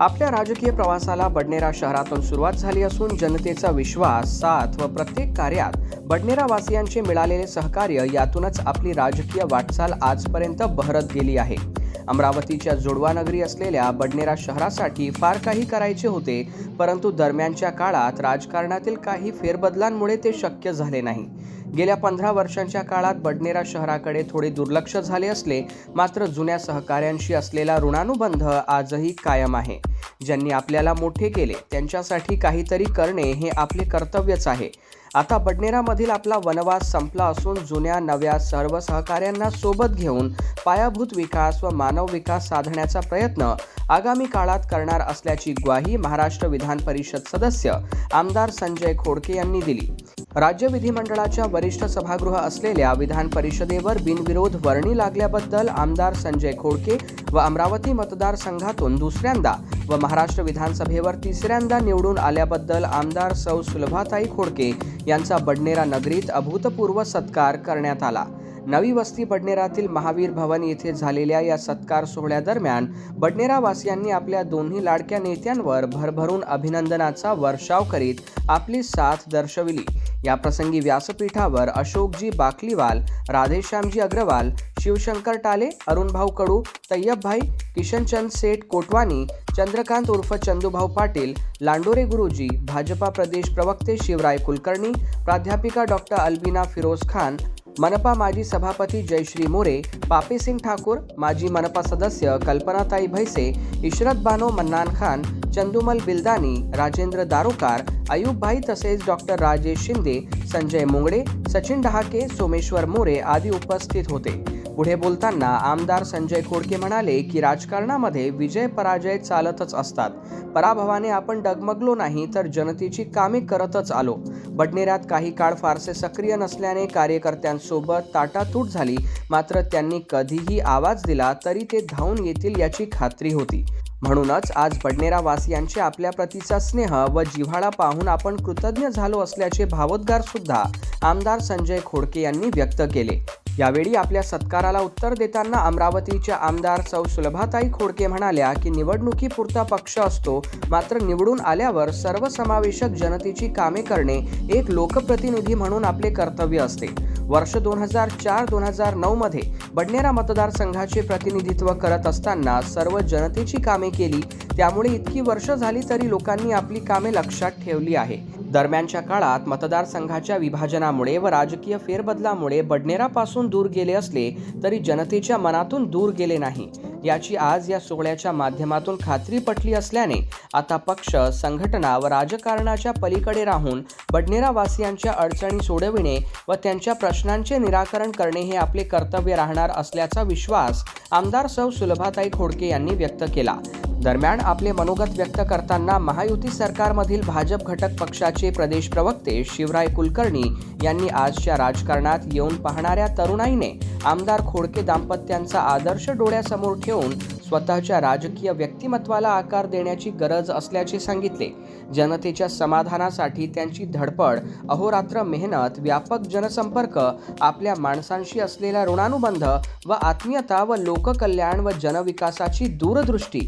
आपल्या राजकीय प्रवासाला बडनेरा शहरातून सुरुवात झाली असून जनतेचा विश्वास साथ व प्रत्येक कार्यात बडनेरा वासियांचे मिळालेले सहकार्य यातूनच आपली राजकीय वाटचाल आजपर्यंत बहरत गेली आहे. अमरावतीच्या जोडवा नगरी असलेल्या बडनेरा शहरासाठी फार काही करायचे होते परंतु दरम्यानच्या काळात राजकारणातील काही फेरबदलांमुळे ते शक्य झाले नाही. गेल्या पंधरा वर्षांच्या काळात बडनेरा शहराकडे थोडे दुर्लक्ष झाले असले मात्र जुन्या सहकाऱ्यांशी असलेला ऋणानुबंध आजही कायम आहे. ज्यांनी आपल्याला मोठे केले त्यांच्यासाठी काहीतरी करणे हे आपले कर्तव्यच आहे. आता बडनेरामधील आपला वनवास संपला असून जुन्या नव्या सर्व सहकाऱ्यांना सोबत घेऊन पायाभूत विकास व मानव विकास साधण्याचा प्रयत्न आगामी काळात करणार असल्याची ग्वाही महाराष्ट्र विधान परिषद सदस्य आमदार संजय खोडके यांनी दिली. राज्य विधिमंडळाच्या वरिष्ठ सभागृह असलेल्या विधान परिषदेवर बिनविरोध वर्णी लागल्याबद्दल आमदार संजय खोडके व अमरावती मतदारसंघातून दुसऱ्यांदा व महाराष्ट्र विधानसभेवर तिसऱ्यांदा निवडून आल्याबद्दल आमदार सौ सुलभाताई खोडके यांचा बडनेरा नगरीत अभूतपूर्व सत्कार करण्यात आला. नवी वस्ती बडनेरातील महावीर भवन येथे झालेल्या या सत्कार सोहळ्यादरम्यान बडनेरावासियांनी आपल्या दोन्ही लाडक्या नेत्यांवर भरभरून अभिनंदनाचा वर्षाव करीत आपली साथ दर्शविली. या प्रसंगी व्यासपीठावर अशोकजी बाकलीवाल राधेश्यामजी अग्रवाल शिवशंकर टाले अरुणभाऊ कडू तय्यबभाई किशनचंद सेठ कोटवानी चंद्रकांत उर्फ चंदूभाऊ पाटील लांडोरे गुरुजी भाजपा प्रदेश प्रवक्ते शिवराय कुलकर्णी प्राध्यापिका डॉक्टर अल्बिना फिरोज खान मनपा माजी सभापती जयश्री मोरे पापेसिंग ठाकूर माजी मनपा सदस्य कल्पनाताई भैसे इशरत बानो मन्नान खान चंदुमल बिल्दानी राजेंद्र दारोकार अयूबभाई तसेच डॉक्टर राजेश शिंदे संजय मुंगडे सचिन डहाके सोमेश्वर मोरे आदी उपस्थित होते. पुढे बोलताना आमदार संजय खोडके म्हणाले की राजकारणामध्ये विजय पराजय चालतच असतात. पराभवाने आपण डगमगलो नाही तर जनतेची कामे करतच आलो. बडनेऱ्यात काही काळ फारसे सक्रिय नसल्याने कार्यकर्त्यांसोबत ताटातूट झाली. मात्र त्यांनी कधीही आवाज दिला तरी ते धावून येतील याची खात्री होती. म्हणूनच आज बडनेरा वासियांचे आपल्या प्रतीचा स्नेह व जिव्हाळा पाहून आपण कृतज्ञ झालो असल्याचे भावोद्गार सुद्धा आमदार संजय खोडके यांनी व्यक्त केले. यावेळी आपल्या सत्काराला उत्तर देताना अमरावतीच्या आमदार सौ सुलभाताई खोडके म्हणाल्या की निवडणुकीपुरता पक्ष असतो मात्र निवडून आल्यावर सर्वसमावेशक जनतेची कामे करणे एक लोकप्रतिनिधी म्हणून आपले कर्तव्य असते. वर्ष दोन हजार चार दोन हजार नऊमध्ये बडनेरा मतदारसंघाचे प्रतिनिधित्व करत असताना सर्व जनतेची कामे केली. त्यामुळे इतकी वर्ष झाली तरी लोकांनी आपली कामे लक्षात ठेवली आहे. दरम्यानच्या काळात मतदारसंघाच्या विभाजनामुळे व राजकीय फेरबदलामुळे बडनेरापासून दूर गेले असले तरी जनतेच्या मनातून दूर गेले नाही. याची आज या सोहळ्याच्या माध्यमातून खात्री पटली असल्याने आता पक्ष संघटना व राजकारणाच्या पलीकडे राहून बडनेरावासियांच्या अडचणी सोडविणे व त्यांच्या प्रश्नांचे निराकरण करणे हे आपले कर्तव्य राहणार असल्याचा विश्वास आमदार सौ सुलभाताई खोडके यांनी व्यक्त केला. दरम्यान आपले मनोगत व्यक्त करताना महायुती सरकारमधील भाजप घटक पक्षाचे प्रदेश प्रवक्ते शिवराय कुलकर्णी यांनी आजच्या राजकारणात येऊन पाहणाऱ्या तरुणाईने आमदार खोडके दाम्पत्यांचा आदर्श डोळ्यासमोर ठेवून स्वतःच्या राजकीय व्यक्तिमत्वाला आकार देण्याची गरज असल्याचे सांगितले. जनतेच्या समाधानासाठी त्यांची धडपड अहोरात्र मेहनत व्यापक जनसंपर्क आपल्या माणसांशी असलेला ऋणानुबंध व आत्मीयता व लोककल्याण व जनविकासाची दूरदृष्टी.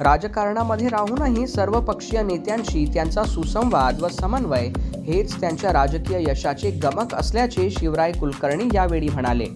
राजकारणामध्ये राहूनही सर्व पक्षीय नेत्यांशी त्यांचा सुसंवाद व समन्वय हेच त्यांच्या राजकीय यशाचे गमक असल्याचे शिवराय कुलकर्णी यावेळी म्हणाले.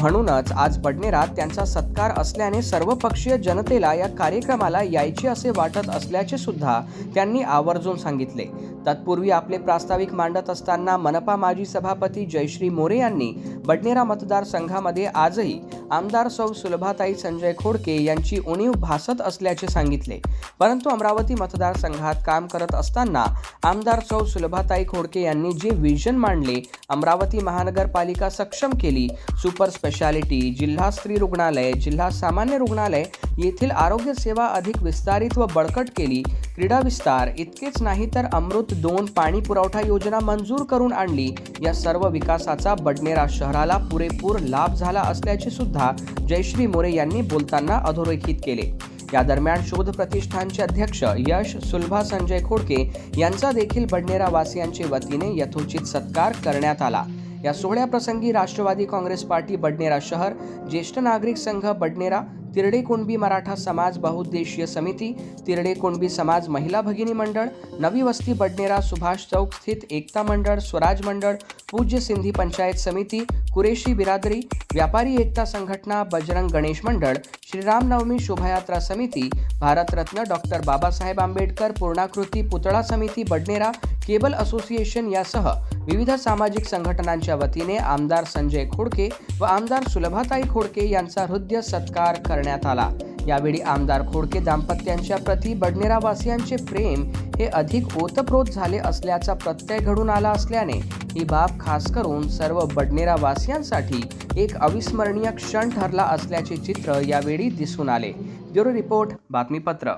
म्हणूनच आज बडनेरात त्यांचा सत्कार असल्याने सर्वपक्षीय जनतेला या कार्यक्रमाला यायचे असे वाटत असल्याचे सुद्धा त्यांनी आवर्जून सांगितले. तत्पूर्वी आपले प्रास्ताविक मांडत असताना मनपा माजी सभापती जयश्री मोरे यांनी बडनेरा मतदारसंघामध्ये आजही आमदार सौ सुलभाताई संजय खोडके यांची उणीव भासत असल्याचे सांगितले. परंतु अमरावती मतदारसंघात काम करत असताना आमदार सौ सुलभाताई खोडके यांनी जे विजन मांडले अमरावती महानगरपालिका सक्षम केली. सुपर स्पेशालिटी जिल्हा स्त्री रुग्णालय जिल्हा सामान्य रुग्णालय येथील आरोग्य सेवा अधिक विस्तारित व बळकट केली. क्रीडा विस्तार इतकेच नाही तर अमृत दोन पाणी पुरवठा योजना मंजूर करून आणली. या सर्व विकासाचा बडनेरा शहराला पुरेपूर लाभ झाला असल्याचे सुद्धा जयश्री मोरे यांनी बोलताना अधोरेखित केले. या दरम्यान शोध प्रतिष्ठानचे अध्यक्ष यश सुलभा संजय खोडके यांचा देखील बडनेरा वासियांचे वतीने यथोचित सत्कार करण्यात आला. या सोहळ्याप्रसंगी राष्ट्रवादी काँग्रेस पार्टी बडनेरा शहर ज्येष्ठ नागरिक संघ बडनेरा तिरडे कुणबी मराठा समाज बहुउद्देशीय समिती तिरडे कुणबी समाज महिला भगिनी मंडळ नवी वस्ती बडनेरा सुभाष चौक स्थित एकता मंडळ स्वराज मंडळ पूज्य सिंधी पंचायत समिती कुरेशी बिरादरी व्यापारी एकता संघटना बजरंग गणेश मंडळ श्रीरामनवमी शोभायात्रा समिती भारतरत्न डॉक्टर बाबासाहेब आंबेडकर पूर्णाकृती पुतळा समिती बडनेरा केबल असोसिएशन यासह विविध सामाजिक संघटनांच्या वतीने आमदार संजय खोडके व आमदार सुलभाताई खोडके यांचा हृदय सत्कार करण्यात आला. यावेळी आमदार खोडके दाम्पत्यांच्या प्रती बडनेरावासियांचे प्रेम हे अधिक ओतप्रोत झाले असल्याचा प्रत्यय घडून आला असल्याने ही बाब खास करून सर्व बडनेरावासियांसाठी एक अविस्मरणीय क्षण ठरला असल्याचे चित्र यावेळी दिसून आले. ब्युरो रिपोर्ट बातमीपत्र.